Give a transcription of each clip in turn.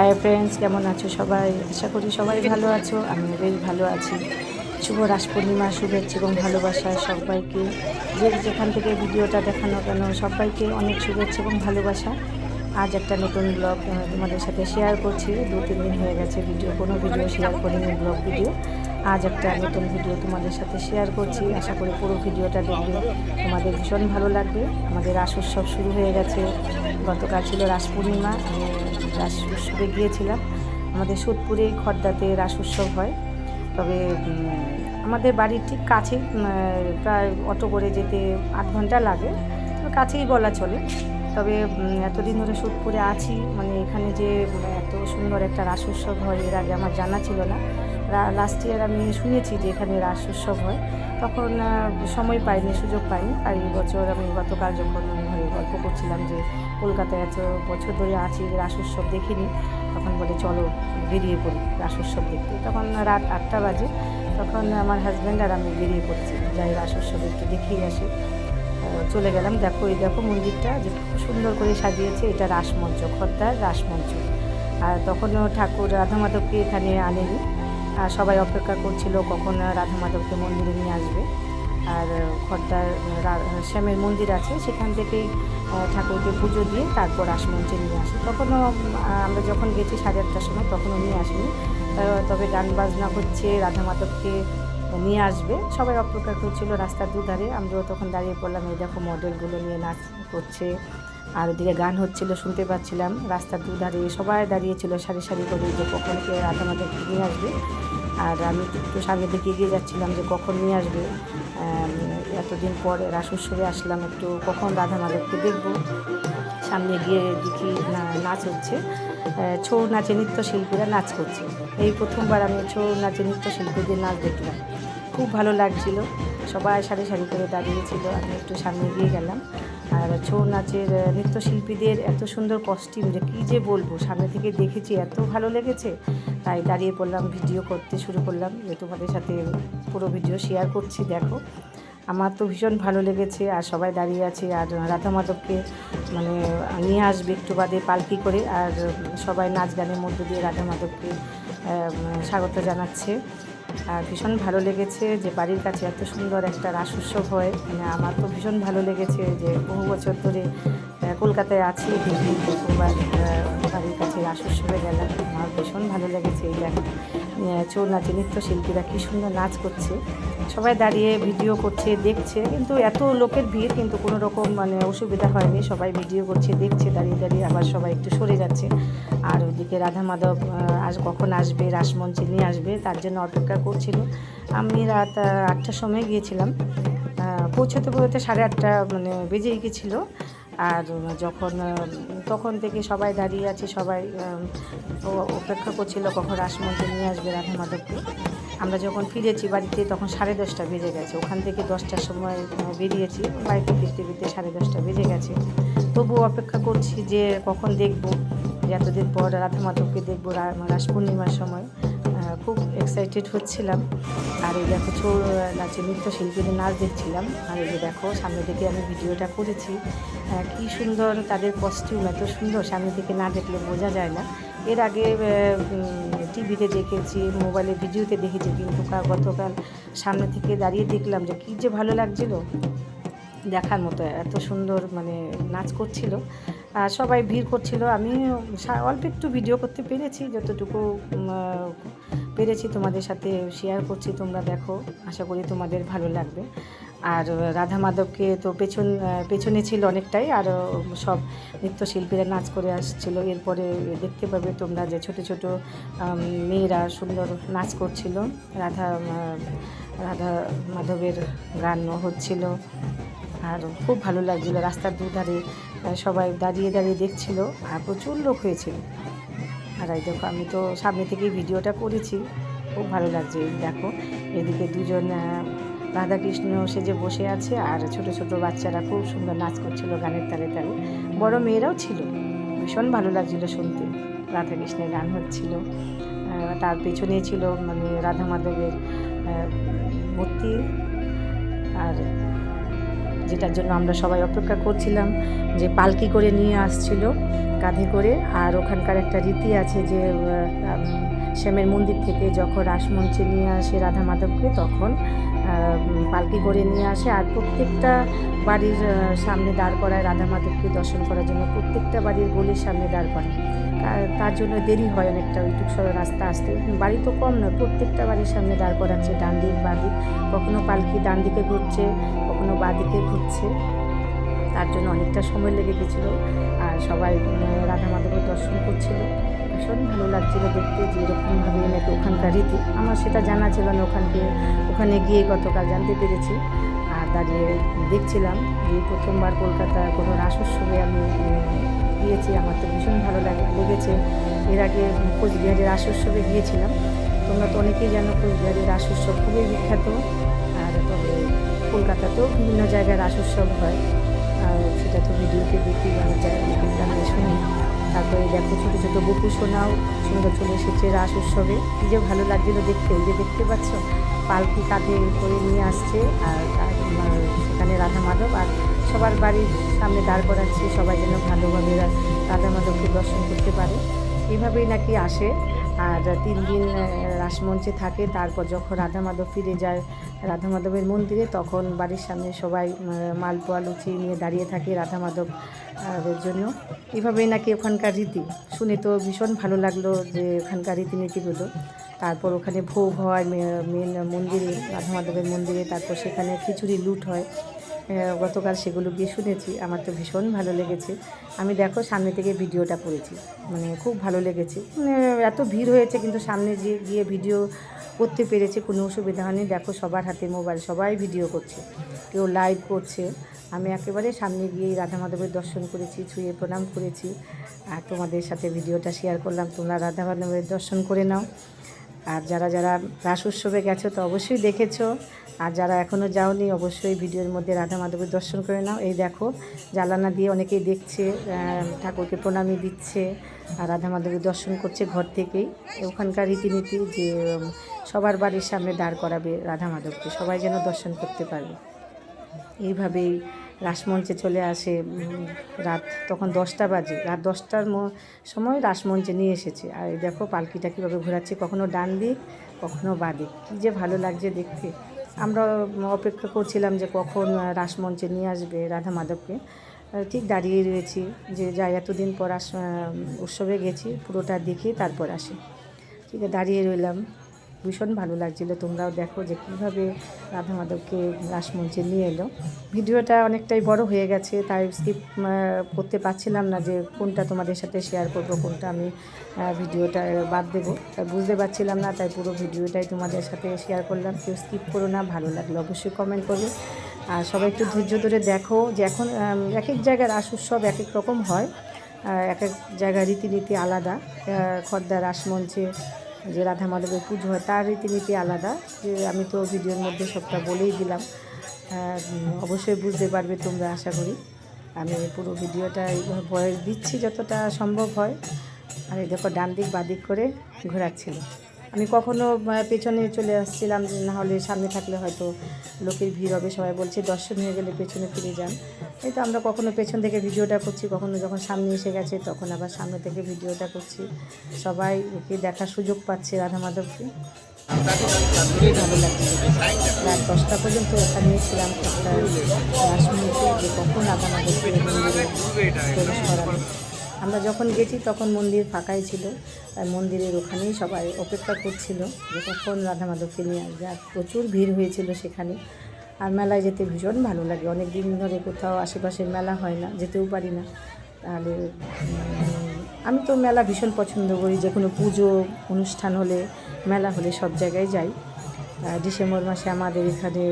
Hi friends কেমন আছো সবাই? আশা করি সবাই ভালো আছো। আমি বেশ ভালো আছি। শুভ রাস পূর্ণিমা, শুভেচ্ছা এবং ভালোবাসা সবাইকে। যে যেখান থেকে ভিডিওটা দেখানো কেন, সবাইকে অনেক শুভেচ্ছা এবং ভালোবাসা। আজ একটা নতুন ব্লগ তোমাদের সাথে শেয়ার করছি। দু, তিন দিন হয়ে গেছে ভিডিও কোনো ভিডিও শেয়ার করিনি ব্লগ ভিডিও আজ একটা নতুন ভিডিও তোমাদের সাথে শেয়ার করছি। আশা করি পুরো ভিডিওটা দেখবে। তোমাদের ভীষণ ভালো লাগবে। আমাদের রাস উৎসব শুরু হয়ে গেছে। গতকাল ছিল রাস পূর্ণিমা। রাস উৎসবে গিয়েছিলাম। আমাদের সোদপুরে খর্দাতে রাস উৎসব হয়। তবে আমাদের বাড়ির ঠিক কাছে প্রায় অটো করে যেতে আধ ঘণ্টা লাগে। কাছেই বলা চলে। তবে এতদিন ধরে সোদপুরে আছি। মানে এখানে যে এত সুন্দর একটা রাস উৎসব হয়, এর আগে আমার জানা ছিল না। লাস্ট ইয়ার আমি শুনেছি যে এখানে রাস উৎসব হয়। তখন সময় পাইনি, সুযোগ পাইনি। আর এই বছর আমি গতকাল যখন গল্প করছিলাম যে কলকাতায় এত বছর ধরে আছি রাস উৎসব দেখিনি। তখন বলে, চলো বেরিয়ে পড়ি রাস উৎসব দেখতে। তখন রাত আটটা বাজে। তখন আমার হাজব্যান্ড আর আমি বেরিয়ে পড়ছি। যাই রাস উৎসব একটু দেখিয়ে আসি। চলে গেলাম। দেখো, এই দেখো মন্দিরটা যে খুব সুন্দর করে সাজিয়েছে। এটা রাসমঞ্চ, খদ্দার রাসমঞ্চ। আর তখনও ঠাকুর রাধা মাধবকে এখানে আনেনি। আর সবাই অপেক্ষা করছিল কখন রাধা মাধবকে মন্দিরে নিয়ে আসবে। আর খদ্দার শ্যামের মন্দির আছে, সেখান থেকেই ঠাকুরকে পুজো দিয়ে তারপর রাসমঞ্চে নিয়ে আসে। তখনও আমরা যখন গেছি সাড়ে আটটার সময়, তখনও নিয়ে আসিনি। তবে গান বাজনা হচ্ছে, রাধা মাধবকে নিয়ে আসবে। সবাই অপেক্ষা করছিল রাস্তার দুধারে। আমরাও তখন দাঁড়িয়ে পড়লাম, এই দেখো মডেলগুলো নিয়ে নাচ করছে। আর ওদিকে গান হচ্ছিল, শুনতে পাচ্ছিলাম। রাস্তার দুধারে সবাই দাঁড়িয়েছিল সারি সারি করে যে কখন কে রাধা মাধবকে নিয়ে আসবে। আর আমি একটু সামনের দিকে এগিয়ে যাচ্ছিলাম যে কখন নিয়ে আসবে। এতদিন পরে রাস আসলাম, একটু কখন রাধা মাধবকে দেখব। সামনে গিয়ে দেখি নাচ হচ্ছে। ছৌ নাচে নৃত্যশিল্পীরা নাচ করছে। এই প্রথমবার আমি ছৌ নাচে নৃত্যশিল্পীদের নাচ দেখলাম। খুব ভালো লাগছিল। সবাই সারি সারি করে দাঁড়িয়েছিল, আমি একটু সামনে গিয়ে গেলাম। আর ছৌ নাচের নৃত্যশিল্পীদের এত সুন্দর কস্টিউম যে কী যে বলব? সামনে থেকে দেখেছি, এত ভালো লেগেছে। তাই দাঁড়িয়ে পড়লাম, ভিডিও করতে শুরু করলাম, যে তোমাদের সাথে পুরো ভিডিও শেয়ার করছি, দেখো। আমার তো ভীষণ ভালো লেগেছে, আর সবাই দাঁড়িয়ে আছে, আর রাধা মাধবকে মানে নিয়ে আসবে একটু বাদে পালকি করে, আর সবাই নাচ গানের মধ্য দিয়ে রাধা মাধবকে স্বাগত জানাচ্ছে। আর ভীষণ ভালো লেগেছে যে বাড়ির কাছে এত সুন্দর একটা রাস উৎসব হয়। মানে আমার তো ভীষণ ভালো লেগেছে যে বহু বছর ধরে কলকাতায় আছি প্রথমবার বাড়ির কাছে রাস উৎসবে গেলাম আমার ভীষণ ভালো লেগেছে এই দেখো ছৌ নাচে নৃত্যশিল্পীরা কী সুন্দর নাচ করছে। সবাই দাঁড়িয়ে ভিডিও করছে, দেখছে, কিন্তু এত লোকের ভিড় কিন্তু কোনো রকম মানে অসুবিধা হয়নি। সবাই ভিডিও করছে, দেখছে, দাঁড়িয়ে দাঁড়িয়ে আবার সবাই একটু সরে যাচ্ছে। আর ওদিকে রাধা মাধব আজ কখন আসবে রাসমঞ্চে নিয়ে আসবে, তার জন্য অপেক্ষা করছিল। আমি রাত আটটার সময় গিয়েছিলাম। পৌঁছতে পৌঁছতে সাড়ে আটটা মানে বেজেই গেছিল। আর যখন তখন থেকে সবাই দাঁড়িয়ে আছে, সবাই অপেক্ষা করছিল কখন রাসমঞ্চে নিয়ে আসবে রাধা মাধবকে আমরা যখন ফিরেছি বাড়িতে, তখন সাড়ে দশটা বেজে গেছে। ওখান থেকে দশটার সময় বেরিয়েছি। বাড়িতে ফিরতে ফিরতে সাড়ে দশটা বেজে গেছে। তবুও অপেক্ষা করছি যে কখন দেখব, যে এতদিন পর রাধা মাধবকে দেখব রাস পূর্ণিমার সময়। খুব এক্সাইটেড হচ্ছিলাম। আর এই দেখো ছৌ নাচে নৃত্যশিল্পীদের নাচ দেখছিলাম। আর এই যে দেখো সামনে থেকে আমি ভিডিওটা করেছি। আহ, কি সুন্দর তাদের কস্টিউম এত সুন্দর। সামনে থেকে না দেখলে বোঝা যায় না। এর আগে টিভিতে দেখেছি মোবাইলে ভিডিওতে দেখেছি কিন্তু গতকাল সামনে থেকে দাঁড়িয়ে দেখলাম যে কী যে ভালো লাগছিল। দেখার মতো এত সুন্দর মানে নাচ করছিল। আর সবাই ভিড় করছিল। আমি অল্প একটু ভিডিও করতে পেরেছি যতটুকু পেরেছি তোমাদের সাথে শেয়ার করছি, তোমরা দেখো, আশা করি তোমাদের ভালো লাগবে। আর রাধা মাধবকে তো পেছন পেছনে ছিল অনেকটাই, আর সব নৃত্যশিল্পীরা নাচ করে আসছিল। এরপরে দেখতে পাবে তোমরা যে ছোট ছোট মেয়েরা সুন্দর নাচ করছিল। রাধা রাধা মাধবের গান হচ্ছিল। আর খুব ভালো লাগছিল, রাস্তার দুধারে সবাই দাঁড়িয়ে দাঁড়িয়ে দেখছিল, আর প্রচুর লোক হয়েছিল। আর এই দেখো, আমি তো সামনে থেকেই ভিডিওটা করেছি। খুব ভালো লাগছে, দেখো। এদিকে দুজন রাধাকৃষ্ণ সেজে বসে আছে আর ছোট ছোট বাচ্চারা খুব সুন্দর নাচ করছিল গানের তালে তালে। বড় মেয়েরাও ছিল, ভীষণ ভালো লাগছিল শুনতে। রাধাকৃষ্ণের গান হচ্ছিল। তার পেছনে ছিল মানে রাধা মাধবের মূর্তি। আর যেটার জন্য আমরা সবাই অপেক্ষা করছিলাম যে পালকি করে নিয়ে আসছিল, কাঁধে করে। আর ওখানকার একটা রীতি আছে যে শ্যামের মন্দির থেকে যখন রাসমঞ্চে নিয়ে আসে রাধা মাধবকে তখন পালকি করে নিয়ে আসে। আর প্রত্যেকটা বাড়ির সামনে দাঁড় করায় রাধা মাধবকে দর্শন করার জন্য প্রত্যেকটা বাড়ির গলির সামনে দাঁড় করায় তার জন্য দেরি হয় অনেকটা ওইটুক সরো রাস্তা আসতে। বাড়ি তো কম নয়, প্রত্যেকটা বাড়ির সামনে দাঁড় করাচ্ছে, ডান দিক, বাঁ দিক। পালকি ডান দিকে ঘুরছে, কখনো বাঁ দিকে ঘুরছে। তার জন্য অনেকটা সময় লেগে গেছিল। সবাই রাধা মাধবের দর্শন করছিল। ভীষণ ভালো লাগছিল দেখতে যে এরকমভাবে নাকি ওখানকার রীতি। আমার সেটা জানা ছিল না, ওখানকে, ওখানে গিয়ে গতকাল জানতে পেরেছি। আর দাঁড়িয়ে দেখছিলাম যে প্রথমবার কলকাতা কোনো রাস উৎসবে আমি গিয়েছি। আমার তো ভীষণ ভালো লাগে লেগেছে। এর আগে কোচবিহারের রাস উৎসবে গিয়েছিলাম। তোমরা তো অনেকেই জানো কোচবিহারের রাস উৎসব খুবই বিখ্যাত। আর তবে কলকাতাতেও বিভিন্ন জায়গায় রাস উৎসব হয়। আর সেটা তো ভিডিওতে দেখি জায়গায় দেখলাম শুনি, তারপরে দেখো ছোটো ছোটো বকু সোনাও সুন্দর চলে এসেছে রাস উৎসবে। কী যে ভালো লাগছিল দেখতে, এই যে দেখতে পাচ্ছ, পালকি কাঁধে করে নিয়ে আসছে, আর সেখানে রাধা মাধব, আর সবার বাড়ির সামনে দাঁড় করাচ্ছে, সবাই যেন ভালোভাবে রাধা মাধবকে দর্শন করতে পারে। এইভাবেই নাকি আসে, আর তিন দিন আহ, রাসমঞ্চে থাকে তারপর যখন রাধা মাধব ফিরে যায় রাধা মাধবের মন্দিরে তখন বাড়ির সামনে সবাই মালপোয়া লুচি নিয়ে দাঁড়িয়ে থাকে রাধা মাধব আহ, এর জন্য। এভাবেই নাকি ওখানকার রীতি। শুনে তো ভীষণ ভালো লাগল যে ওখানকার রীতিনীতিগুলো। তারপর ওখানে ভোগ হয় মেন মন্দিরে রাধা মাধবের মন্দিরে তারপর সেখানে খিচুড়ি লুট হয়। গতকাল সেগুলো গিয়ে শুনেছি। আমার তো ভীষণ ভালো লেগেছে। আমি দেখো সামনে থেকে ভিডিওটা করেছি। মানে খুব ভালো লেগেছে। মানে এত ভিড় হয়েছে কিন্তু সামনে গিয়ে গিয়ে ভিডিও করতে পেরেছে, কোনো অসুবিধা হয়নি। দেখো সবার হাতে মোবাইল, সবাই ভিডিও করছে। কেউ লাইভ করছে। আমি একেবারে সামনে গিয়ে রাধা মাধবের দর্শন করেছি, ছুঁয়ে প্রণাম করেছি। আর তোমাদের সাথে ভিডিওটা শেয়ার করলাম। তোমরা রাধা মাধবের দর্শন করে নাও। আর যারা যারা রাস উৎসবে গেছো তো অবশ্যই দেখেছ। আর যারা এখনও যাওনি, অবশ্যই ভিডিওর মধ্যে রাধা মাধবের দর্শন করে নাও। এই দেখো, জ্বালানা দিয়ে অনেকেই দেখছে ঠাকুরকে প্রণামী দিচ্ছে, আর রাধা মাধবের দর্শন করছে ঘর থেকেই। ওখানকার রীতিনীতি যে সবার বাড়ির সামনে দাঁড় করাবে রাধা মাধবকে, সবাই যেন দর্শন করতে পারবে। এইভাবেই রাসমঞ্চে চলে আসে রাত তখন দশটা বাজে। রাত দশটার সময় রাসমঞ্চে নিয়ে এসেছে। আর দেখো পালকিটা কীভাবে ঘোরাচ্ছে, কখনো ডান দিক, কখনো বাঁ দিক। কী যে ভালো লাগছে দেখতে। আমরা অপেক্ষা করছিলাম যে কখন রাসমঞ্চে নিয়ে আসবে রাধা মাধবকে। ঠিক দাঁড়িয়ে রয়েছি যে যাই, এতদিন পর আস উৎসবে গেছি, পুরোটা দেখে তারপর আসি। ঠিক দাঁড়িয়ে রইলাম। ভীষণ ভালো লাগছিল। তোমরাও দেখো যে কীভাবে রাধা মাধবকে রাসমঞ্চে নিয়ে এলো। ভিডিওটা অনেকটাই বড় হয়ে গেছে, তাই স্কিপ করতে পারছিলাম না যে কোনটা তোমাদের সাথে শেয়ার করব, কোনটা আমি ভিডিওটা বাদ দেবো। তাই বুঝতে পারছিলাম না, তাই পুরো ভিডিওটাই তোমাদের সাথে শেয়ার করলাম। কেউ স্কিপ করো না, ভালো লাগল অবশ্যই কমেন্ট করবে। আর সবাই একটু ধৈর্য ধরে দেখো যে এখন এক এক জায়গার রাস উৎসব এক এক রকম হয়। এক এক জায়গায় রীতিনীতি আলাদা। খদ্দা রাসমঞ্চে যে রাধা মাধবের পুজো হয়, তার রীতিনীতি আলাদা। যে আমি তো ভিডিওর মধ্যে সবটা বলেই দিলাম। অবশ্যই বুঝতে পারবে তোমরা, আশা করি। আমি পুরো ভিডিওটা এইভাবে ভয়েস দিচ্ছি যতটা সম্ভব হয়। আর এই দেখো ডান দিক বাদিক করে ঘোরাচ্ছিল। আমি কখনো পেছনে চলে আসছিলাম যে না হলে সামনে থাকলে হয়তো লোকের ভিড় হবে। সবাই বলছে দর্শন হয়ে গেলে পেছনে ফিরে যান। এই তো আমরা কখনো পেছন থেকে ভিডিওটা করছি, কখনো যখন সামনে এসে গেছে তখন আবার সামনে থেকে ভিডিওটা করছি। সবাই ওকে দেখার সুযোগ পাচ্ছে রাধা মাধবকে। রাত দশটা পর্যন্ত ওখানে ছিলাম, একটা যে কখন রাধা মাধবকে আমরা যখন গেছি তখন মন্দির ফাঁকাই ছিল আর মন্দিরের ওখানেই সবাই অপেক্ষা করছিল যে কখন রাধা মাধবকে নিয়ে আসবে। আর প্রচুর ভিড় হয়েছিল সেখানে। আর মেলায় যেতে ভীষণ ভালো লাগে। অনেক দিন ধরে কোথাও আশেপাশের মেলা হয় না, যেতেও পারি না। তাহলে আমি তো মেলা ভীষণ পছন্দ করি। যে কোনো পুজো, অনুষ্ঠান হলে, মেলা হলে সব জায়গায় যাই। ডিসেম্বর মাসে আমাদের এখানে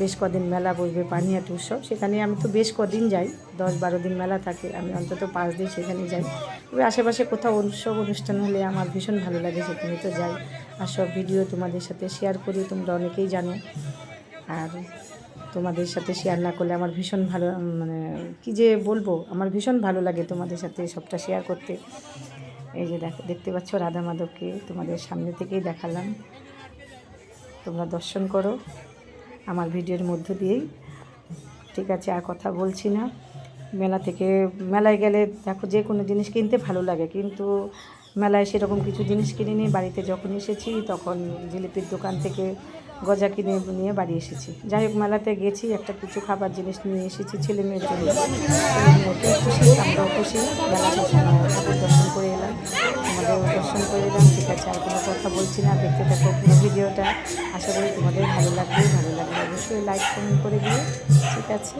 বেশ কদিন মেলা বসবে পানিহাট উৎসব সেখানে আমি তো বেশ কদিন যাই, দশ বারো দিন মেলা থাকে, আমি অন্তত পাঁচ দিন সেখানে যাই। তবে আশেপাশে কোথাও উৎসব অনুষ্ঠান হলে আমার ভীষণ ভালো লাগে সেখানে তো যাই। আর সব ভিডিও তোমাদের সাথে শেয়ার করি, তোমরা অনেকেই জানো। আর তোমাদের সাথে শেয়ার না করলে আমার ভীষণ ভালো মানে কী যে বলব, আমার ভীষণ ভালো লাগে তোমাদের সাথে সবটা শেয়ার করতে। এই যে দেখো, দেখতে পাচ্ছ রাধা মাধবকে তোমাদের সামনে থেকেই দেখালাম। তোমরা দর্শন করো। আমার ভিডিওর মধ্য দিয়েই। ঠিক আছে, আর কথা বলছি না। মেলা থেকে, মেলায় গেলে দেখো যে কোনো জিনিস কিনতে ভালো লাগে, কিন্তু মেলায় সেরকম কিছু জিনিস কিনিনি। বাড়িতে যখন এসেছি তখন জিলিপির দোকান থেকে গজা কিনে নিয়ে বাড়ি এসেছি। যাই হোক, মেলাতে গেছি, একটা কিছু খাবার জিনিস নিয়ে এসেছি ছেলে মেয়ের জন্য। খুশি। আমরাও খুশি। মেলা ঠাকুর দর্শন করে এলাম। আমাদেরও দর্শন করে এলাম। ঠিক আছে, আর কোনো কথা বলছি না। দেখতে থাকো ভিডিওটা। আশা করি তোমাদের ভালো লাগবে। ভালো লাগবে অবশ্যই লাইক কমেন্ট করে দিও। ঠিক আছে?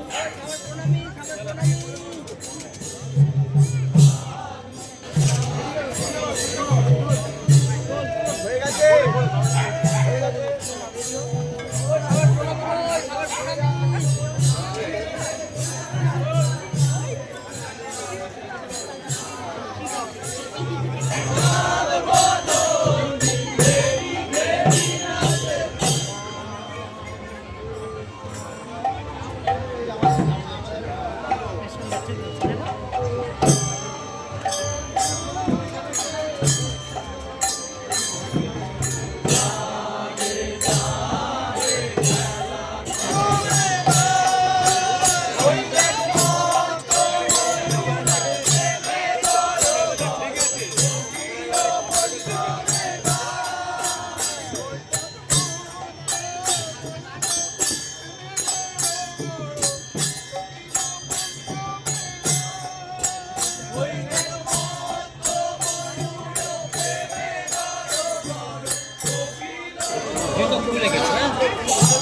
দাও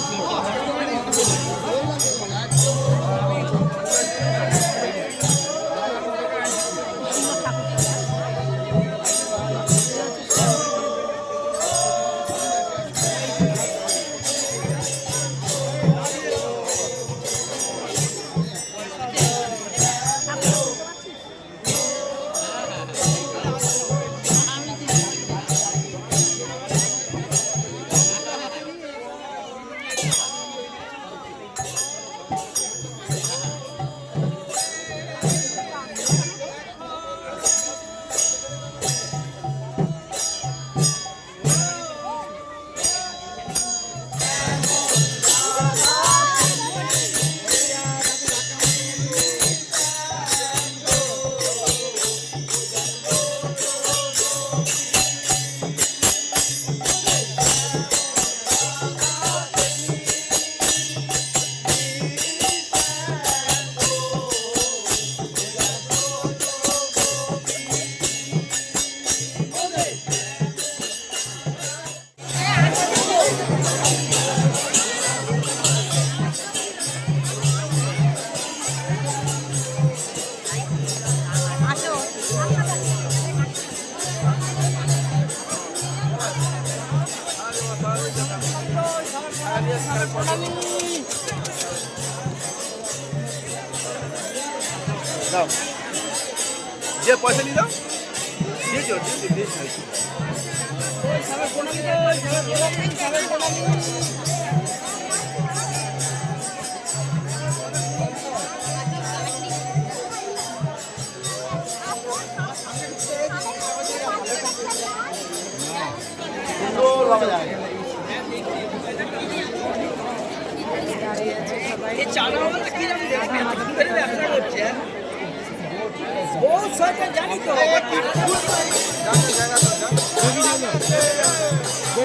বহুত সরকার জানি তো।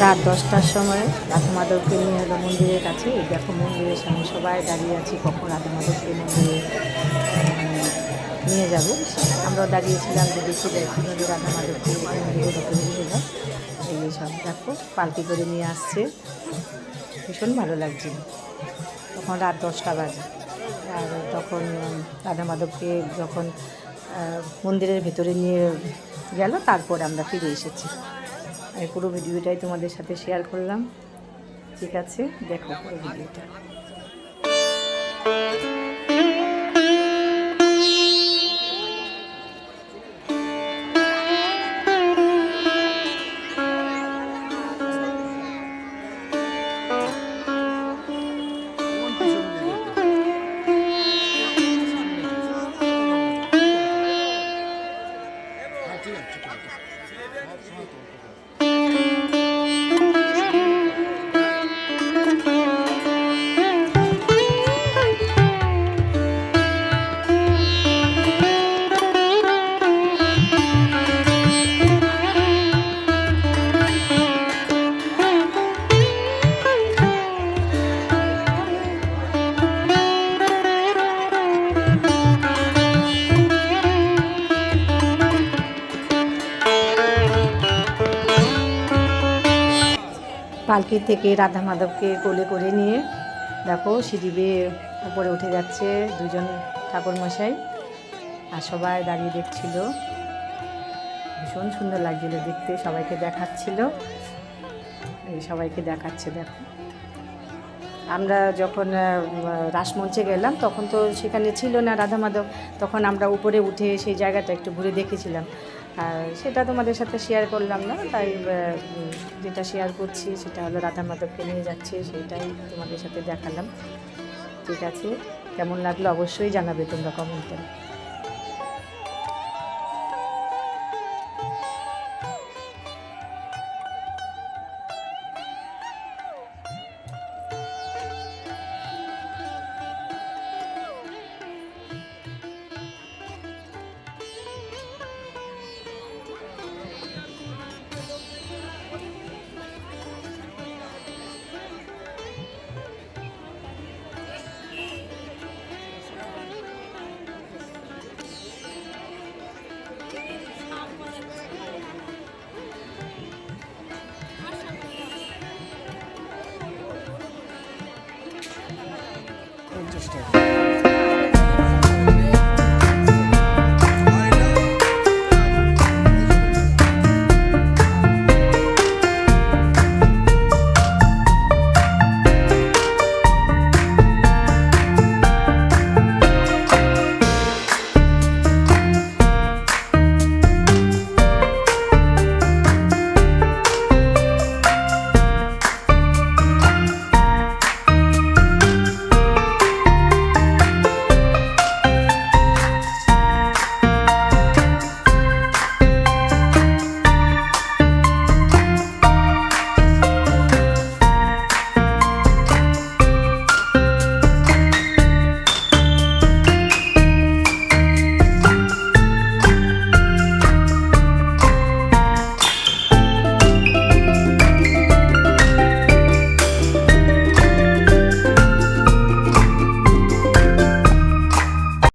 রাত দশটার সময় রাধা মাধবকে নিয়ে এলো মন্দিরের কাছে। দেখো মন্দিরের সামনে সবাই দাঁড়িয়ে আছি, কখন রাধা মাধবকে মন্দিরে নিয়ে যাবে। আমরাও দাঁড়িয়েছিলাম যে দেখি কীভাবে রাধা ঢুকে নিয়ে যায় সব দেখো, পালকি করে নিয়ে আসছে। ভীষণ ভালো লাগছিল। তখন রাত দশটা বাজে। আর তখন রাধা মাধবকে যখন মন্দিরের ভেতরে নিয়ে গেল, তারপর আমরা ফিরে এসেছি। আমি পুরো ভিডিওটাই তোমাদের সাথে শেয়ার করলাম। ঠিক আছে, দেখো পুরো ভিডিওটা। সনাতন পালকির থেকে রাধা মাধবকে কোলে করে নিয়ে দেখো সিঁড়ি বেয়ে উপরে উঠে যাচ্ছে দুজন ঠাকুরমশাই আর সবাই দাঁড়িয়ে দেখছিল। ভীষণ সুন্দর লাগছিল দেখতে, সবাইকে দেখাচ্ছিল। এই সবাইকে দেখাচ্ছে, দেখো। আমরা যখন রাসমঞ্চে গেলাম, তখন তো সেখানে ছিল না রাধা মাধব। তখন আমরা উপরে উঠে সেই জায়গাটা একটু ঘুরে দেখেছিলাম। আর সেটা তোমাদের সাথে শেয়ার করলাম না, তাই যেটা শেয়ার করছি সেটা হলো রাধা মাধবকে নিয়ে যাচ্ছে, সেটাই তোমাদের সাথে দেখালাম। ঠিক আছে? কেমন লাগল অবশ্যই জানাবে তোমরা কমেন্টে টাকা